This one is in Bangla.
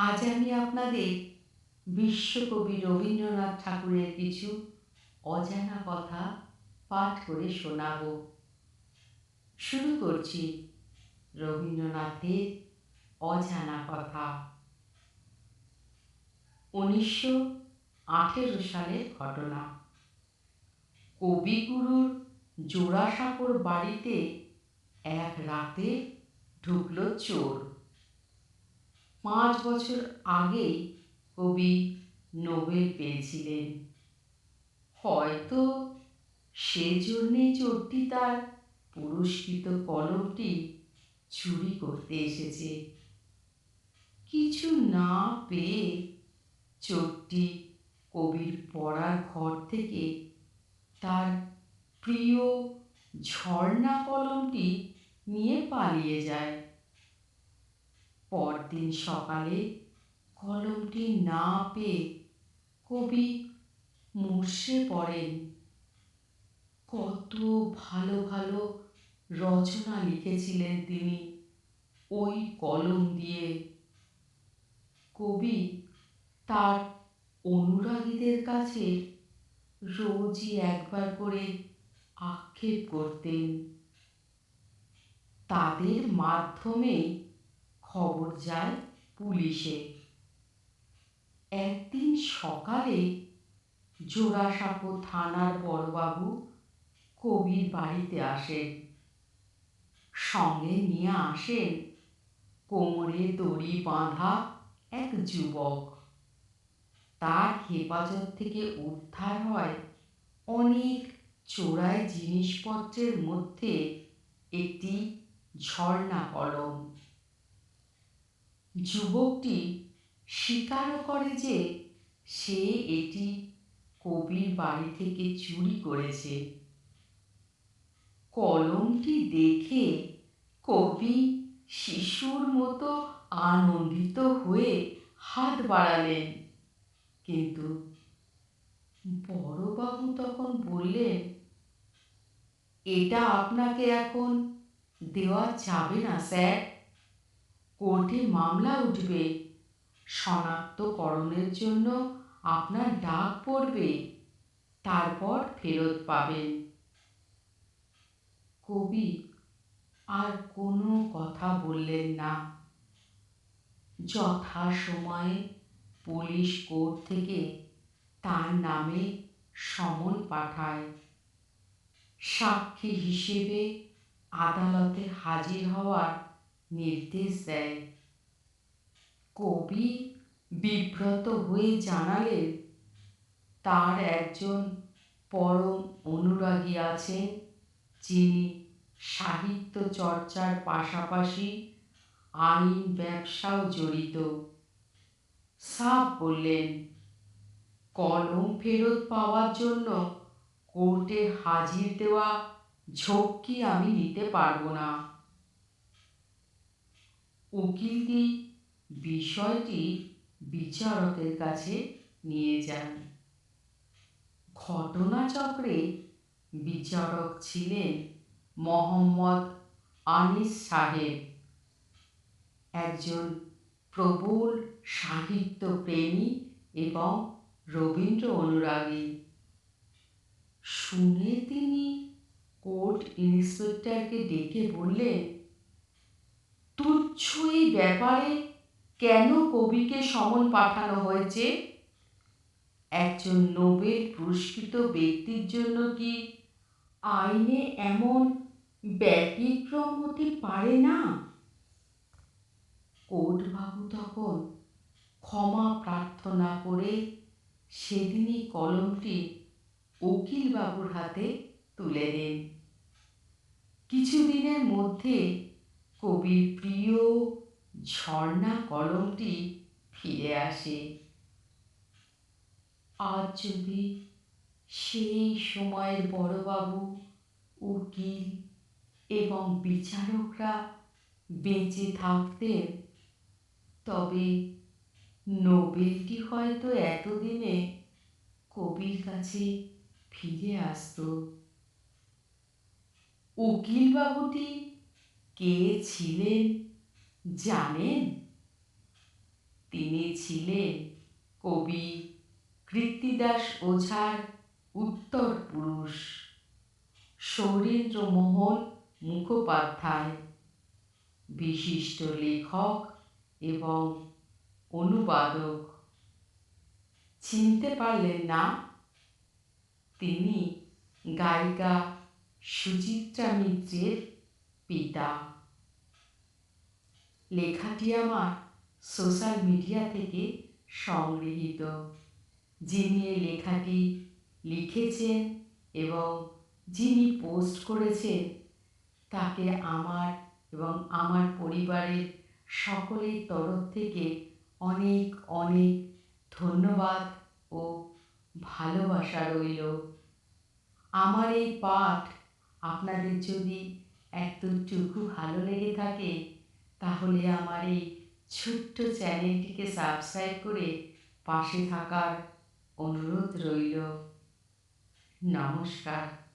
আজ আমি আপনাদের বিশ্বকবি রবীন্দ্রনাথ ঠাকুরের কিছু অজানা কথা পাঠ করে শোনাব। শুরু করছি রবীন্দ্রনাথের অজানা কথা। উনিশশো আঠেরো সালের ঘটনা। কবিগুরুর জোড়াসাঁকোর বাড়িতে এক রাতে ঢুকলো চোর। পাঁচ বছর আগেই কবি নোবেল পেয়েছিলেন। হয়তো সেজন্যে চোরটি তার পুরস্কৃত কলমটি চুরি করতে এসেছে। কিছু না পেয়ে চোরটি কবির পড়ার ঘর থেকে তার প্রিয় ঝর্ণা কলমটি নিয়ে পালিয়ে যায়। পরদিন সকালে কলমটি না পেয়ে কবি মুর্শে পড়েন। কত ভালো ভালো রচনা লিখেছিলেন তিনি ওই কলম দিয়ে। কবি তার অনুরাগীদের কাছে রোজই একবার করে আক্ষেপ করতেন। তাদের মাধ্যমেই খবর যায় পুলিশে। একদিন সকালে জোড়াসাঁকো থানার বড়বাবু কবির বাড়িতে আসেন। সঙ্গে নিয়ে আসেন কোমরে দড়ি বাঁধা এক যুবক। তার হেফাজত থেকে উদ্ধার হয় অনেক চোরাই জিনিসপত্রের মধ্যে একটি ঝর্ণা কলম। যুবকটি স্বীকারও করে যে সে এটি কবির বাড়ি থেকে চুরি করেছে। কলমটি দেখে কবি শিশুর মতো আনন্দিত হয়ে হাত বাড়ালেন। কিন্তু বড়বাবু তখন বললেন, এটা আপনাকে এখন দেওয়া যাবে না, স্যার। কোর্টে মামলা উঠবে। শনাক্তকরণের জন্য আপনার ডাক পড়বে। তারপর ফেরত পাবেন। কবি, আর কোনো কথা বললেন না। যথা সময়ে পুলিশ কোর্ট থেকে তার নামে সমন পাঠায়। সাক্ষী হিসেবে আদালতে হাজির হওয়ার নির্দেশ দেয়। কবি বিব্রত হয়ে জানালেন, তার একজন পরম অনুরাগী আছেন, যিনি সাহিত্য চর্চার পাশাপাশি আইন ব্যবসাও জড়িত। সাপ বললেন, কলম ফেরত পাওয়ার জন্য কোর্টে হাজির দেওয়া ঝক্কি আমি নিতে পারব না। উকিলটি বিষয়টি বিচারকের কাছে নিয়ে যান। ঘটনাচক্রে বিচারক ছিলেন মোহাম্মদ আনিস সাহেব, একজন প্রবল সাহিত্য প্রেমী এবং রবীন্দ্র অনুরাগী শুনে তিনি কোর্ট ইন্সপেক্টরকে ডেকে বললেন তুচ্ছ এই ব্যাপারে কেন কবিকে সমন পাঠানো হয়েছে? একজন নোবেল পুরস্কৃত ব্যক্তির জন্য কি আইনে এমন ব্যতিক্রম হতে পারে না? কোর্টবাবু তখন ক্ষমা প্রার্থনা করে সেদিনই কলমটি উকিলবাবুর হাতে তুলে দেন। কিছুদিনের মধ্যে কবির প্রিয় ঝর্ণা কলমটি ফিরে আসে। আজ যদি সেই সময়ের বড়বাবু, উকিল এবং বিচারকরা বেঁচে থাকতেন, তবে নোবেলটি হয়তো এতদিনে কবির কাছে ফিরে আসত। উকিলবাবুটি কে ছিলেন জানেন? তিনি ছিলেন কবি কৃত্তিদাস ওঝার উত্তর পুরুষ। সৌরেন্দ্রমোহন মুখোপাধ্যায়। বিশিষ্ট লেখক এবং অনুবাদক। চিনতে পারলেন না, তিনি গায়িকা সুচিত্রা মিত্রের পিতা। লেখাটি আমার সোশ্যাল মিডিয়া থেকে সংগৃহীত, যিনি এই লেখাটি লিখেছেন এবং যিনি পোস্ট করেছেন, তাকে আমার এবং আমার পরিবারের সকলের তরফ থেকে অনেক অনেক ধন্যবাদ ও ভালোবাসা রইল। আমার এই পাঠ আপনাদের যদি এতটুকু ভালো লেগে থাকে, তাহলে আমার এই ছোট্ট চ্যানেলটিকে সাবস্ক্রাইব করে পাশে থাকার অনুরোধ রইল। নমস্কার।